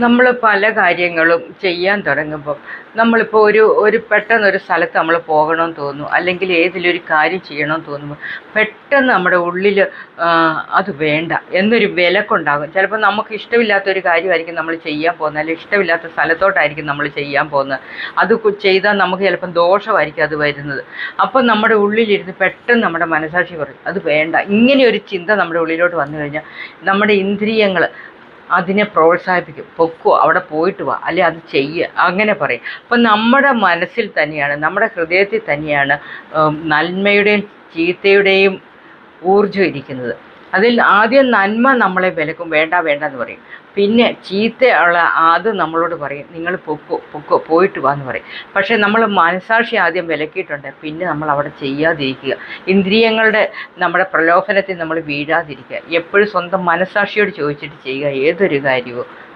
നമ്മൾ പല കാര്യങ്ങളും ചെയ്യാൻ തുടങ്ങുമ്പോൾ നമ്മളിപ്പോൾ ഒരു ഒരു പെട്ടെന്നൊരു സ്ഥലത്ത് നമ്മൾ പോകണമെന്ന് തോന്നുന്നു. അല്ലെങ്കിൽ ഏതെങ്കിലും ഒരു കാര്യം ചെയ്യണമെന്ന് തോന്നുമ്പോൾ പെട്ടെന്ന് നമ്മുടെ ഉള്ളിൽ അത് വേണ്ട. എന്നൊരു വിലക്കുണ്ടാകും. ചിലപ്പോൾ നമുക്ക് ഇഷ്ടമില്ലാത്തൊരു കാര്യമായിരിക്കും നമ്മൾ ചെയ്യാൻ പോകുന്നത്. അല്ലെങ്കിൽ ഇഷ്ടമില്ലാത്ത സ്ഥലത്തോട്ടായിരിക്കും നമ്മൾ ചെയ്യാൻ പോകുന്നത്. അത് ചെയ്താൽ നമുക്ക് ചിലപ്പം ദോഷമായിരിക്കും അത് വരുന്നത്. അപ്പം നമ്മുടെ ഉള്ളിലിരുന്ന് പെട്ടെന്ന് നമ്മുടെ മനസാക്ഷി പറയും അത് വേണ്ട. ഇങ്ങനെ ഒരു ചിന്ത നമ്മുടെ ഉള്ളിലോട്ട് വന്നു കഴിഞ്ഞാൽ നമ്മുടെ ഇന്ദ്രിയങ്ങൾ അതിനെ പ്രോത്സാഹിപ്പിക്കും. പൊക്കോ അവിടെ പോയിട്ട് വാ. അല്ലെ അത് ചെയ്യുക അങ്ങനെ പറയും. അപ്പം നമ്മുടെ മനസ്സിൽ തന്നെയാണ് നമ്മുടെ ഹൃദയത്തിൽ തന്നെയാണ് നന്മയുടെയും ചീത്തയുടെയും ഊർജം ഇരിക്കുന്നത്. അതിൽ ആദ്യം നന്മ നമ്മളെ വിലക്കും. വേണ്ട വേണ്ട എന്ന് പറയും. പിന്നെ ചീത്തയുള്ള അത് നമ്മളോട് പറയും. നിങ്ങൾ പൊക്കോ പൊക്കോ പോയിട്ട് വാ എന്ന് പറയും. പക്ഷേ നമ്മൾ മനസാക്ഷി ആദ്യം വിലക്കിയിട്ടുണ്ട്. പിന്നെ നമ്മൾ അവിടെ ചെയ്യാതിരിക്കുക. ഇന്ദ്രിയങ്ങളുടെ നമ്മുടെ പ്രലോഭനത്തിൽ നമ്മൾ വീഴാതിരിക്കുക. എപ്പോഴും സ്വന്തം മനസാക്ഷിയോട് ചോദിച്ചിട്ട് ചെയ്യുക. ഏതൊരു കാര്യവും.